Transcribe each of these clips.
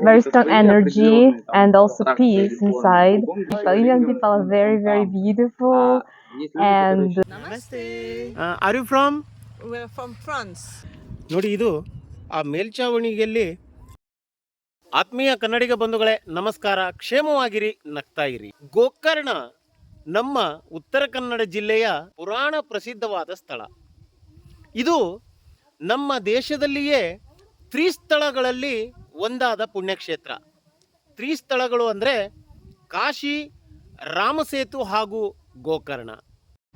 very strong energy and also peace inside. People, Indian people are very, very beautiful and namaste are from? From We're from France. ನೋಡಿ ಇದು ಆ ಮೇಲ್ಚಾವಣಿಯಲ್ಲಿ ಆತ್ಮೀಯ ಕನ್ನಡಿಗ ಬಂಧುಗಳೇ ನಮಸ್ಕಾರ ಕ್ಷೇಮವಾಗಿರಿ ನಗ್ತಾ ಇರಿ ಗೋಕರ್ಣ ನಮ್ಮ ಉತ್ತರ ಕನ್ನಡ ಜಿಲ್ಲೆಯ ಪುರಾಣ ಪ್ರಸಿದ್ಧವಾದ ಸ್ಥಳ ಇದು ನಮ್ಮ ದೇಶದಲ್ಲಿಯೇ ತ್ರಿಸ್ಥಳಗಳಲ್ಲಿ ಒಂದಾದ ಪುಣ್ಯಕ್ಷೇತ್ರ. ತ್ರಿಸ್ಥಳಗಳು ಅಂದರೆ ಕಾಶಿ, ರಾಮಸೇತು ಹಾಗೂ ಗೋಕರ್ಣ.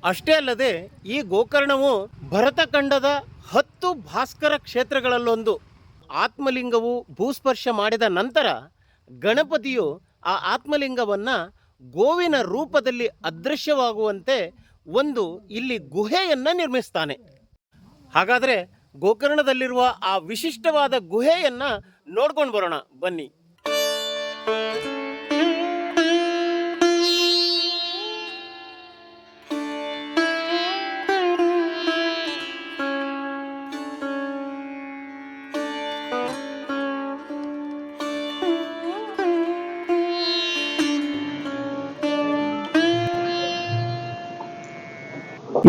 ಅಷ್ಟೇ ಅಲ್ಲದೆ ಈ ಗೋಕರ್ಣವು ಭರತಖಂಡದ ಹತ್ತು ಭಾಸ್ಕರ ಕ್ಷೇತ್ರಗಳಲ್ಲೊಂದು. ಆತ್ಮಲಿಂಗವು ಭೂಸ್ಪರ್ಶ ಮಾಡಿದ ನಂತರ ಗಣಪತಿಯು ಆ ಆತ್ಮಲಿಂಗವನ್ನು ಗೋವಿನ ರೂಪದಲ್ಲಿ ಅದೃಶ್ಯವಾಗುವಂತೆ ಒಂದು ಇಲ್ಲಿ ಗುಹೆಯನ್ನು ನಿರ್ಮಿಸ್ತಾನೆ. ಹಾಗಾದರೆ ಗೋಕರ್ಣದಲ್ಲಿರುವ ಆ ವಿಶಿಷ್ಟವಾದ ಗುಹೆಯನ್ನು ನೋಡ್ಕೊಂಡು ಬರೋಣ ಬನ್ನಿ.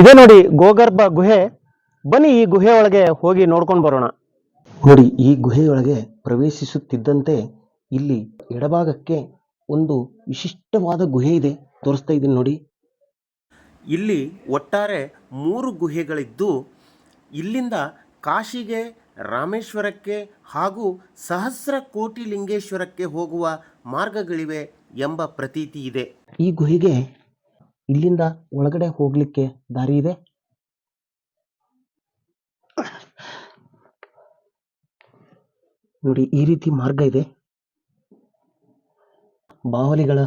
ಇದೆ ನೋಡಿ ಗೋಗರ್ಭ ಗುಹೆ. ಬನ್ನಿ ಈ ಗುಹೆ ಒಳಗೆ ಹೋಗಿ ನೋಡ್ಕೊಂಡು ಬರೋಣ. ನೋಡಿ, ಈ ಗುಹೆಯೊಳಗೆ ಪ್ರವೇಶಿಸುತ್ತಿದ್ದಂತೆ ಇಲ್ಲಿ ಎಡಭಾಗಕ್ಕೆ ಒಂದು ವಿಶಿಷ್ಟವಾದ ಗುಹೆ ಇದೆ. ತೋರಿಸ್ತಾ ಇದ್ದೀನಿ ನೋಡಿ. ಇಲ್ಲಿ ಒಟ್ಟಾರೆ ಮೂರು ಗುಹೆಗಳಿದ್ದು, ಇಲ್ಲಿಂದ ಕಾಶಿಗೆ, ರಾಮೇಶ್ವರಕ್ಕೆ ಹಾಗೂ ಸಹಸ್ರ ಕೋಟಿ ಲಿಂಗೇಶ್ವರಕ್ಕೆ ಹೋಗುವ ಮಾರ್ಗಗಳಿವೆ ಎಂಬ ಪ್ರತೀತಿ ಇದೆ. ಈ ಗುಹೆಗೆ ಇಲ್ಲಿಂದ ಒಳಗಡೆ ಹೋಗಲಿಕ್ಕೆ ದಾರಿ ಇದೆ. ನೋಡಿ ಈ ರೀತಿ ಮಾರ್ಗ ಇದೆ. ಬಾವಲಿಗಳ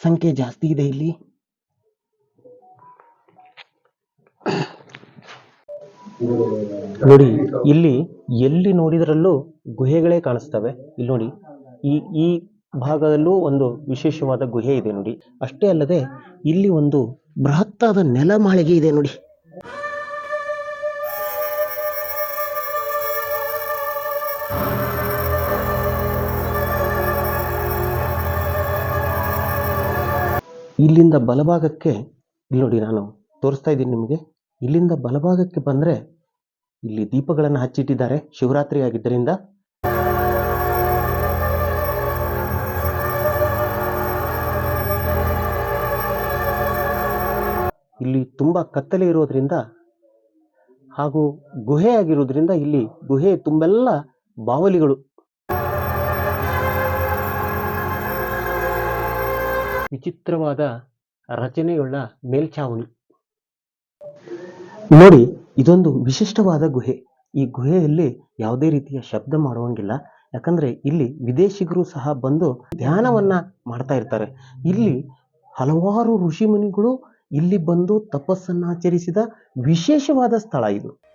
ಸಂಖ್ಯೆ ಜಾಸ್ತಿ ಇದೆ ಇಲ್ಲಿ. ನೋಡಿ, ಇಲ್ಲಿ ಎಲ್ಲಿ ನೋಡಿದ್ರಲ್ಲೂ ಗುಹೆಗಳೇ ಕಾಣಿಸ್ತವೆ. ಇಲ್ಲಿ ನೋಡಿ, ಈ ಈ ಭಾಗದಲ್ಲೂ ಒಂದು ವಿಶೇಷವಾದ ಗುಹೆ ಇದೆ ನೋಡಿ. ಅಷ್ಟೇ ಅಲ್ಲದೆ, ಇಲ್ಲಿ ಒಂದು ಬೃಹತ್ತಾದ ನೆಲಮಾಳಿಗೆ ಇದೆ ನೋಡಿ. ಇಲ್ಲಿಂದ ಬಲಭಾಗಕ್ಕೆ ಇಲ್ಲಿ ನೋಡಿ ನಾನು ತೋರಿಸ್ತಾ ಇದ್ದೀನಿ ನಿಮಗೆ. ಇಲ್ಲಿಂದ ಬಲಭಾಗಕ್ಕೆ ಬಂದರೆ ಇಲ್ಲಿ ದೀಪಗಳನ್ನು ಹಚ್ಚಿಟ್ಟಿದ್ದಾರೆ, ಶಿವರಾತ್ರಿ ಆಗಿದ್ದರಿಂದ. ಇಲ್ಲಿ ತುಂಬ ಕತ್ತಲೆ ಇರೋದ್ರಿಂದ ಹಾಗೂ ಗುಹೆ ಆಗಿರೋದ್ರಿಂದ ಇಲ್ಲಿ ಗುಹೆ ತುಂಬೆಲ್ಲ ಬಾವಲಿಗಳು ವಿಚಿತ್ರವಾದ ರಚನೆಯುಳ್ಳ ಮೇಲ್ಛಾವಣಿ. ನೋಡಿ, ಇದೊಂದು ವಿಶಿಷ್ಟವಾದ ಗುಹೆ. ಈ ಗುಹೆಯಲ್ಲಿ ಯಾವುದೇ ರೀತಿಯ ಶಬ್ದ ಮಾಡುವಂಗಿಲ್ಲ. ಯಾಕಂದ್ರೆ ಇಲ್ಲಿ ವಿದೇಶಿಗರು ಸಹ ಬಂದು ಧ್ಯಾನವನ್ನ ಮಾಡ್ತಾ ಇರ್ತಾರೆ. ಇಲ್ಲಿ ಹಲವಾರು ಋಷಿಮುನಿಗಳು ಇಲ್ಲಿ ಬಂದು ತಪಸ್ಸನ್ನ ಆಚರಿಸಿದ ವಿಶೇಷವಾದ ಸ್ಥಳ ಇದು.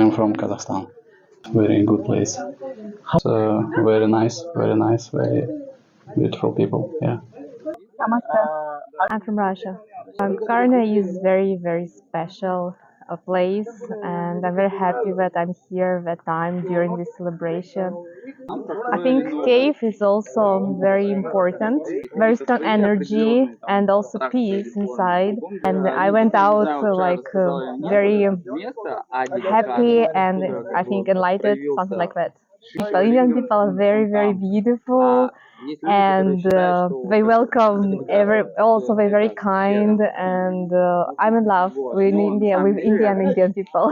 I'm from Kazakhstan. Very good place. So very nice, very nice, very beautiful people. Yeah. I'm from Russia. Karna is very, very special a place, and I'm very happy that I'm here that time during this celebration. I think cave is also very important. Very strong energy and also peace inside. And I went out like uh, very happy and I think enlightened, something like that. Indian people are very, very beautiful and uh, they welcome every also they're very kind and uh, i'm in love with india with indian indian people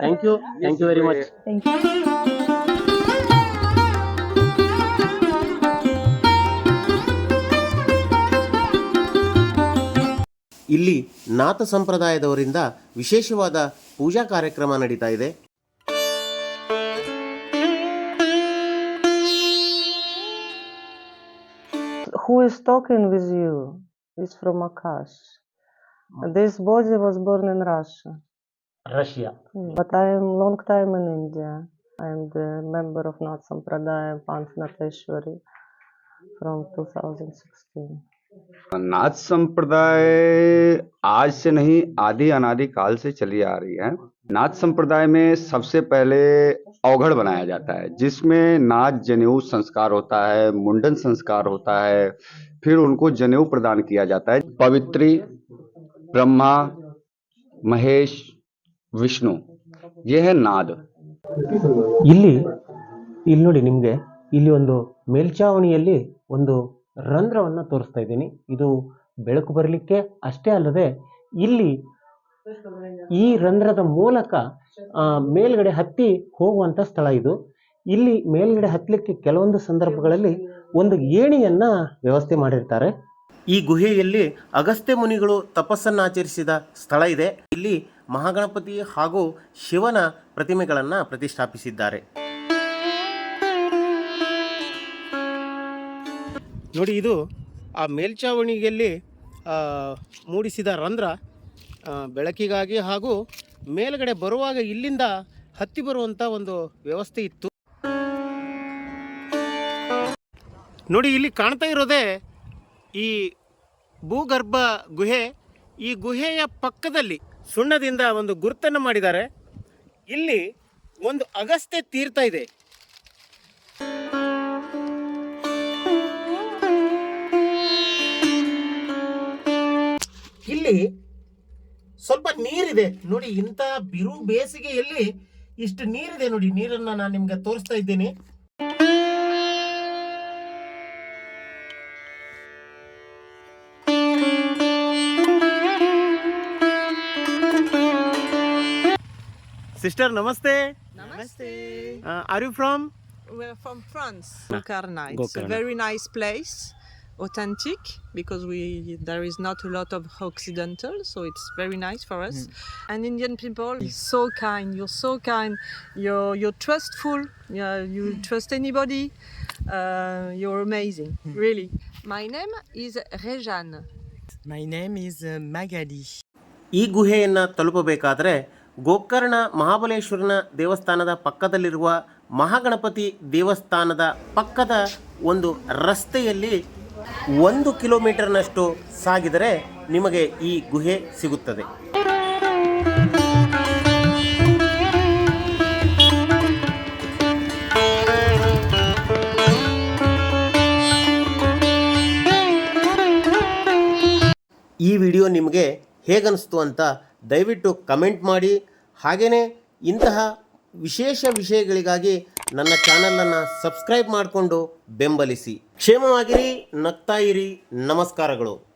thank you thank you very much thank you ಇಲ್ಲಿ ನಾಥ ಸಂಪ್ರದಾಯದವರಿಂದ ವಿಶೇಷವಾದ ಪೂಜಾ ಕಾರ್ಯಕ್ರಮ ನಡೀತಾ ಇದೆ Who is talking with you? is from Akash. This body was born in Russia, Russia. but I am long time in India. I am the member of Natsam Pradaya Pantanateshwari from 2016. Nath Sampradaya आज से नहीं आदि अनादि काल से चली आ रही है नाथ संप्रदाय में सबसे पहले अवघड़ बनाया जाता है जिसमें नाच जनेऊ संस्कार होता है मुंडन संस्कार होता है फिर उनको जनेऊ प्रदान किया जाता है पवित्री ब्रह्मा महेश विष्णु ये है नाद ಇಲ್ಲಿ ಇಲ್ಲಿ ನೋಡಿ ನಿಮಗೆ ಇಲ್ಲಿ ಒಂದು ಮೇಲ್ಚಾವಣಿಯಲ್ಲಿ ಒಂದು ರಂಧ್ರವನ್ನು ತೋರಿಸ್ತಾ ಇದ್ದೀನಿ ಇದು ಬೆಳಕು ಬರಲಿಕ್ಕೆ ಅಷ್ಟೇ ಅಲ್ಲದೆ ಇಲ್ಲಿ ಈ ರಂಧ್ರದ ಮೂಲಕ ಆ, ಮೇಲ್ಗಡೆ ಹತ್ತಿ ಹೋಗುವಂಥ ಸ್ಥಳ ಇದು. ಇಲ್ಲಿ ಮೇಲ್ಗಡೆ ಹತ್ತಲಿಕ್ಕೆ ಕೆಲವೊಂದು ಸಂದರ್ಭಗಳಲ್ಲಿ ಒಂದು ಏಣಿಯನ್ನ ವ್ಯವಸ್ಥೆ ಮಾಡಿರ್ತಾರೆ. ಈ ಗುಹೆಯಲ್ಲಿ ಅಗಸ್ತ್ಯ ಮುನಿಗಳು ತಪಸ್ಸನ್ನು ಆಚರಿಸಿದ ಸ್ಥಳ ಇದೆ. ಇಲ್ಲಿ ಮಹಾಗಣಪತಿ ಹಾಗೂ ಶಿವನ ಪ್ರತಿಮೆಗಳನ್ನು ಪ್ರತಿಷ್ಠಾಪಿಸಿದ್ದಾರೆ. ನೋಡಿ ಇದು ಆ ಮೇಲ್ಚಾವಣಿಯಲ್ಲಿ ಮೂಡಿಸಿದ ರಂಧ್ರ ಬೆಳಕಿಗಾಗಿ ಹಾಗೂ ಮೇಲ್ಗಡೆ ಬರುವಾಗ ಇಲ್ಲಿಂದ ಹತ್ತಿ ಬರುವಂಥ ಒಂದು ವ್ಯವಸ್ಥೆ ಇತ್ತು. ನೋಡಿ, ಇಲ್ಲಿ ಕಾಣ್ತಾ ಇರೋದೇ ಈ ಭೂಗರ್ಭ ಗುಹೆ. ಈ ಗುಹೆಯ ಪಕ್ಕದಲ್ಲಿ ಸುಣ್ಣದಿಂದ ಒಂದು ಗುರುತನ್ನು ಮಾಡಿದ್ದಾರೆ. ಇಲ್ಲಿ ಒಂದು ಅಗಸ್ತ್ಯ ತೀರ್ಥ ಇದೆ. ಇಲ್ಲಿ ಸ್ವಲ್ಪ ನೀರಿದೆ. ನೋಡಿ ಇಂಥ ಬಿರು ಬೇಸಿಗೆಯಲ್ಲಿ ಇಷ್ಟು ನೀರಿದೆ ನೋಡಿ. ನೀರನ್ನ ನಾನು ನಿಮ್ಗೆ ತೋರಿಸ್ತಾ ಇದ್ದೀನಿ. Sister namaste. Namaste. Are you from France from very nice It's Authentic because we there is not a lot of Occidental, so it's very nice for us. mm. And Indian people, is so kind. You're so kind. You're you're trustful. Yeah, you mm. trust anybody. Uh, you're amazing, mm. really. My name is rejan My name is uh, Magali. ಈ ಗುಹೆಯನ್ನು ತಲುಪಬೇಕಾದರೆ ಗೋಕರ್ಣ ಮಹಾಬಲೇಶ್ವರನ ದೇವಸ್ಥಾನದ ಪಕ್ಕದಲ್ಲಿರುವ ಮಹಾಗಣಪತಿ ದೇವಸ್ಥಾನದ ಪಕ್ಕದ ಒಂದು ರಸ್ತೆಯಲ್ಲಿ ಒಂದು ಕಿಲೋಮೀಟರ್ನಷ್ಟು ಸಾಗಿದರೆ ನಿಮಗೆ ಈ ಗುಹೆ ಸಿಗುತ್ತದೆ. ಈ ವಿಡಿಯೋ ನಿಮಗೆ ಹೇಗನ್ನಿಸ್ತು ಅಂತ ದಯವಿಟ್ಟು ಕಮೆಂಟ್ ಮಾಡಿ. ಹಾಗೆಯೇ ಇಂತಹ ವಿಶೇಷ ವಿಷಯಗಳಿಗಾಗಿ ನನ್ನ ಚಾನಲನ್ನು ಸಬ್ಸ್ಕ್ರೈಬ್ ಮಾಡಿಕೊಂಡು ಬೆಂಬಲಿಸಿ. ಕ್ಷೇಮವಾಗಿರಿ ನಗ್ತಾ ಇರಿ. ನಮಸ್ಕಾರಗಳು.